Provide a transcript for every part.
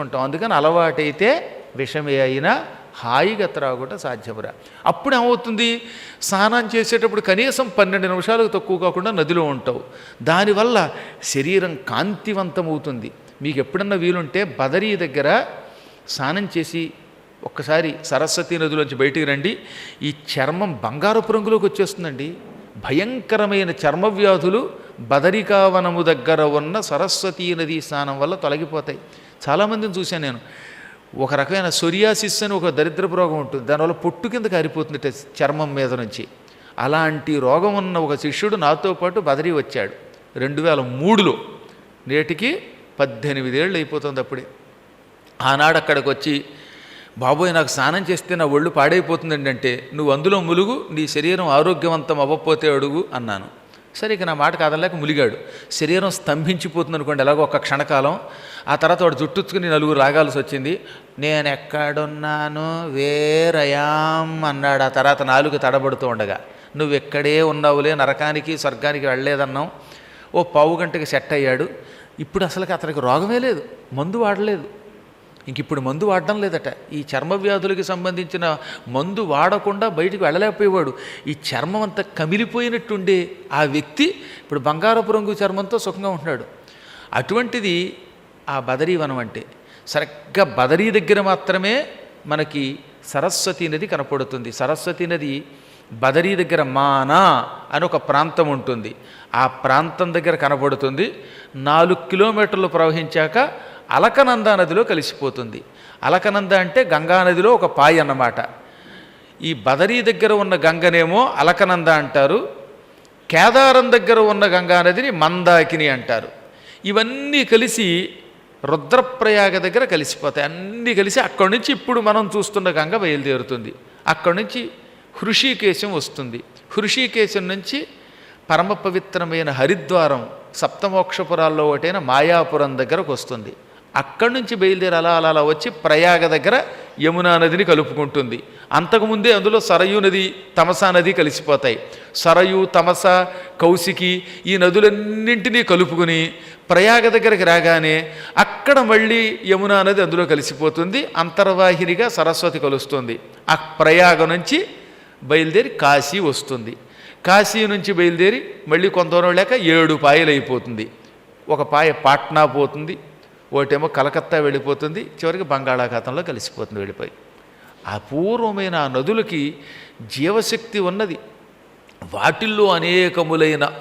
ఉంటాం. అందుకని అలవాటైతే విషమే అయినా హాయిగా త్రాగుట సాధ్యమురా. అప్పుడు ఏమవుతుంది? స్నానం చేసేటప్పుడు కనీసం పన్నెండు నిమిషాలకు తక్కువ కాకుండా నదిలో ఉంటావు. దానివల్ల శరీరం కాంతివంతమవుతుంది. మీకు ఎప్పుడన్నా వీలుంటే బదరీ దగ్గర స్నానం చేసి ఒక్కసారి సరస్వతి నదిలోంచి బయటికి రండి. ఈ చర్మం బంగారపు రంగులోకి వచ్చేస్తుందండి. భయంకరమైన చర్మ వ్యాధులు బదరికావనము దగ్గర ఉన్న సరస్వతీ నదీ స్నానం వల్ల తొలగిపోతాయి. చాలామందిని చూశాను నేను. ఒక రకమైన సొరియాసిస్ అని ఒక దరిద్రపు రోగం ఉంటుంది. దానివల్ల పొట్టు కింద కారిపోతుంది చర్మం మీద నుంచి. అలాంటి రోగం ఉన్న ఒక శిష్యుడు నాతో పాటు బదరి వచ్చాడు. రెండు వేల మూడులో. నేటికి పద్దెనిమిదేళ్ళు అయిపోతుంది అప్పుడే. ఆనాడు అక్కడికి వచ్చి బాబోయ్ నాకు స్నానం చేస్తే నా ఒళ్ళు పాడైపోతుందండి అంటే నువ్వు అందులో ములుగు నీ శరీరం ఆరోగ్యవంతం అవ్వకపోతే అడుగు అన్నాను. సరే ఇక నా మాట కాదలేక ములిగాడు. శరీరం స్తంభించిపోతుంది అనుకోండి ఎలాగో ఒక క్షణకాలం. ఆ తర్వాత వాడు జుట్టుచ్చుకుని నలుగురు రాగాల్సి వచ్చింది. నేను ఎక్కడున్నాను వేరయాం అన్నాడు. ఆ తర్వాత నాలుగు తడబడుతూ ఉండగా నువ్వు ఎక్కడే ఉన్నావులే నరకానికి స్వర్గానికి వెళ్ళలేదన్నావు. ఓ పావు గంటకి సెట్ అయ్యాడు. ఇప్పుడు అసలుకి అతనికి రోగమే లేదు. మందు వాడలేదు. ఇంక ఇప్పుడు మందు వాడడం లేదట. ఈ చర్మ వ్యాధులకి సంబంధించిన మందు వాడకుండా బయటికి వెళ్ళలేకపోయేవాడు. ఈ చర్మం అంతా కమిలిపోయినట్టుండే ఆ వ్యక్తి ఇప్పుడు బంగారపు రంగు చర్మంతో సుఖంగా ఉంటున్నాడు. అటువంటిది ఆ బదరీవనం అంటే సరిగ్గా బదరీ దగ్గర మాత్రమే మనకి సరస్వతి నది కనపడుతుంది. సరస్వతి నది బదరీ దగ్గర మానా అని ఒక ప్రాంతం ఉంటుంది. ఆ ప్రాంతం దగ్గర కనపడుతుంది. నాలుగు కిలోమీటర్లు ప్రవహించాక అలకనంద నదిలో కలిసిపోతుంది. అలకనంద అంటే గంగా నదిలో ఒక పాయ అన్నమాట. ఈ బదరీ దగ్గర ఉన్న గంగనేమో అలకనంద అంటారు. కేదారం దగ్గర ఉన్న గంగా నదిని మందాకిని అంటారు. ఇవన్నీ కలిసి రుద్రప్రయాగ దగ్గర కలిసిపోతాయి. అన్నీ కలిసి అక్కడి నుంచి ఇప్పుడు మనం చూస్తున్న గంగ బయలుదేరుతుంది. అక్కడి నుంచి హృషికేశం వస్తుంది. హృషికేశం నుంచి పరమ పవిత్రమైన హరిద్వారం సప్తమోక్షపురాల్లో ఒకటైన మాయాపురం దగ్గరకు వస్తుంది. అక్కడి నుంచి బయలుదేరి అలా అలా అలా వచ్చి ప్రయాగ దగ్గర యమునా నదిని కలుపుకుంటుంది. అంతకుముందే అందులో సరయు నది తమసా నది కలిసిపోతాయి. సరయు తమస కౌశికి ఈ నదులన్నింటినీ కలుపుకుని ప్రయాగ దగ్గరికి రాగానే అక్కడ మళ్ళీ యమునా నది అందులో కలిసిపోతుంది. అంతర్వాహినిగా సరస్వతి కలుస్తుంది. ఆ ప్రయాగ నుంచి బయలుదేరి కాశీ వస్తుంది. కాశీ నుంచి బయలుదేరి మళ్ళీ కొంత లేక ఏడు పాయలు అయిపోతుంది ఒక పాయ పాట్నా పోతుంది. ఒకటేమో కలకత్తా వెళ్ళిపోతుంది చివరికి బంగాళాఖాతంలో కలిసిపోతుంది వెళ్ళిపోయి. అపూర్వమైన ఆ నదులకి జీవశక్తి ఉన్నది. వాటిల్లో అనేకములైన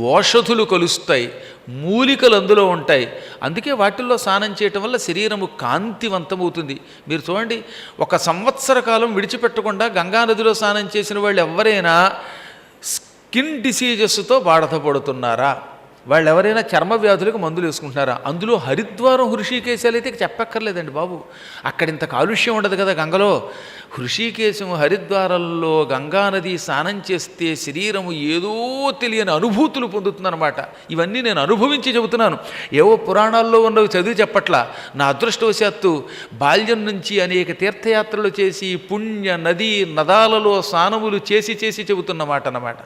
ఓషధులు కలుస్తాయి మూలికలు అందులో ఉంటాయి. అందుకే వాటిల్లో స్నానం చేయటం వల్ల శరీరము కాంతివంతమవుతుంది. మీరు చూడండి ఒక సంవత్సర కాలం విడిచిపెట్టకుండా గంగానదిలో స్నానం చేసిన వాళ్ళు ఎవరైనా స్కిన్ డిసీజెస్తో బాధపడుతున్నారా? వాళ్ళు ఎవరైనా చర్మ వ్యాధులకు మందులు వేసుకుంటున్నారా? అందులో హరిద్వారం హృషికేశాలు అయితే చెప్పక్కర్లేదండి బాబు. అక్కడ ఇంత కాలుష్యం ఉండదు కదా గంగలో. హృషికేశం హరిద్వారంలో గంగానది స్నానం చేస్తే శరీరము ఏదో తెలియని అనుభూతులు పొందుతుందన్నమాట. ఇవన్నీ నేను అనుభవించి చెబుతున్నాను. ఏవో పురాణాల్లో ఉన్నవి చదివి చెప్పట్లా. నా అదృష్టవశాత్తు బాల్యం నుంచి అనేక తీర్థయాత్రలు చేసి పుణ్య నది నదాలలో స్నానములు చేసి చేసి చెబుతున్నమాట అన్నమాట.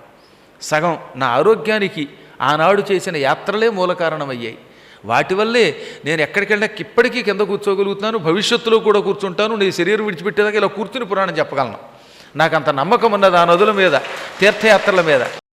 సగం నా ఆరోగ్యానికి ఆనాడు చేసిన యాత్రలే మూల కారణమయ్యాయి. వాటి వల్లే నేను ఎక్కడికెళ్ళినా ఇప్పటికీ కింద కూర్చోగలుగుతున్నాను భవిష్యత్తులో కూడా కూర్చుంటాను నీ శరీరం విడిచిపెట్టేదాకా ఇలా కూర్చుని పురాణం చెప్పగలను. నాకు అంత నమ్మకం ఉన్నది ఆ నదుల మీద తీర్థయాత్రల మీద.